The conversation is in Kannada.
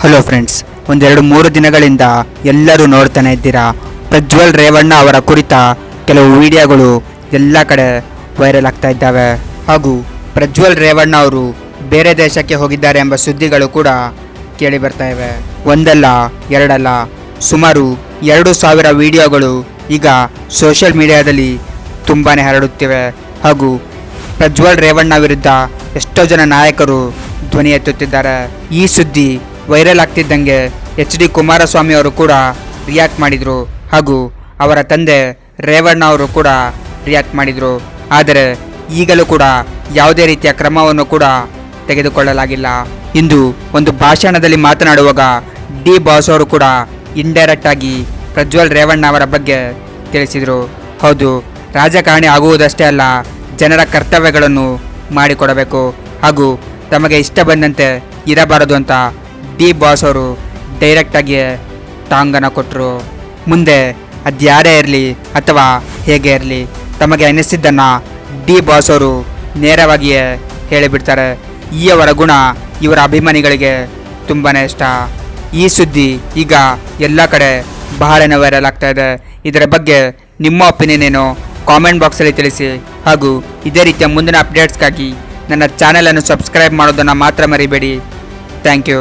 ಹಲೋ ಫ್ರೆಂಡ್ಸ್ ಒಂದೆರಡು ಮೂರು ದಿನಗಳಿಂದ ಎಲ್ಲರೂ ನೋಡ್ತಾನೆ ಇದ್ದೀರಾ ಪ್ರಜ್ವಲ್ ರೇವಣ್ಣ ಅವರ ಕುರಿತ ಕೆಲವು ವಿಡಿಯೋಗಳು ಎಲ್ಲ ಕಡೆ ವೈರಲ್ ಆಗ್ತಾ ಇದ್ದಾವೆ. ಹಾಗೂ ಪ್ರಜ್ವಲ್ ರೇವಣ್ಣ ಅವರು ಬೇರೆ ದೇಶಕ್ಕೆ ಹೋಗಿದ್ದಾರೆ ಎಂಬ ಸುದ್ದಿಗಳು ಕೂಡ ಕೇಳಿ ಬರ್ತಾ ಇವೆ. ಒಂದಲ್ಲ, ಎರಡಲ್ಲ, ಸುಮಾರು ಎರಡು ಸಾವಿರ ವಿಡಿಯೋಗಳು ಈಗ ಸೋಷಿಯಲ್ ಮೀಡಿಯಾದಲ್ಲಿ ತುಂಬಾ ಹರಡುತ್ತಿವೆ. ಹಾಗೂ ಪ್ರಜ್ವಲ್ ರೇವಣ್ಣ ವಿರುದ್ಧ ಎಷ್ಟೋ ಜನ ನಾಯಕರು ಧ್ವನಿ ಎತ್ತುತ್ತಿದ್ದಾರೆ. ಈ ಸುದ್ದಿ ವೈರಲ್ ಆಗ್ತಿದ್ದಂಗೆ ಎಚ್ ಡಿ ಕುಮಾರಸ್ವಾಮಿ ಅವರು ಕೂಡ ರಿಯಾಕ್ಟ್ ಮಾಡಿದರು ಹಾಗೂ ಅವರ ತಂದೆ ರೇವಣ್ಣ ಅವರು ಕೂಡ ರಿಯಾಕ್ಟ್ ಮಾಡಿದರು. ಆದರೆ ಈಗಲೂ ಕೂಡ ಯಾವುದೇ ರೀತಿಯ ಕ್ರಮವನ್ನು ಕೂಡ ತೆಗೆದುಕೊಳ್ಳಲಾಗಿಲ್ಲ. ಇಂದು ಒಂದು ಭಾಷಣದಲ್ಲಿ ಮಾತನಾಡುವಾಗ ಡಿ ಬಾಸ್ ಅವರು ಕೂಡ ಇಂಡೈರೆಕ್ಟ್ ಆಗಿ ಪ್ರಜ್ವಲ್ ರೇವಣ್ಣ ಅವರ ಬಗ್ಗೆ ತಿಳಿಸಿದರು. ಹೌದು, ರಾಜಕಾರಣಿ ಆಗುವುದಷ್ಟೇ ಅಲ್ಲ, ಜನರ ಕರ್ತವ್ಯಗಳನ್ನು ಮಾಡಿಕೊಡಬೇಕು ಹಾಗೂ ತಮಗೆ ಇಷ್ಟ ಬಂದಂತೆ ಇರಬಾರದು ಅಂತ ಡಿ ಬಾಸ್ ಅವರು ಡೈರೆಕ್ಟಾಗಿ ಟಾಂಗನ್ನು ಕೊಟ್ಟರು ಮುಂದೆ ಅದು ಯಾರೇ ಇರಲಿ ಅಥವಾ ಹೇಗೆ ಇರಲಿ, ತಮಗೆ ಅನಿಸಿದ್ದನ್ನು ಡಿ ಬಾಸ್ ಅವರು ನೇರವಾಗಿಯೇ ಹೇಳಿಬಿಡ್ತಾರೆ. ಈ ಗುಣ, ಇವರ ಅಭಿಮಾನಿಗಳಿಗೆ ತುಂಬಾ ಇಷ್ಟ. ಈ ಸುದ್ದಿ ಈಗ ಎಲ್ಲ ಕಡೆ ಬಹಳನೇ ವೈರಲ್ ಆಗ್ತಾ ಇದೆ. ಇದರ ಬಗ್ಗೆ ನಿಮ್ಮ ಒಪಿನಿಯನ್ ಏನು? ಕಾಮೆಂಟ್ ಬಾಕ್ಸಲ್ಲಿ ತಿಳಿಸಿ. ಹಾಗೂ ಇದೇ ರೀತಿಯ ಮುಂದಿನ ಅಪ್ಡೇಟ್ಸ್ಗಾಗಿ ನನ್ನ ಚಾನಲನ್ನು ಸಬ್ಸ್ಕ್ರೈಬ್ ಮಾಡೋದನ್ನು ಮಾತ್ರ ಮರಿಬೇಡಿ. Thank you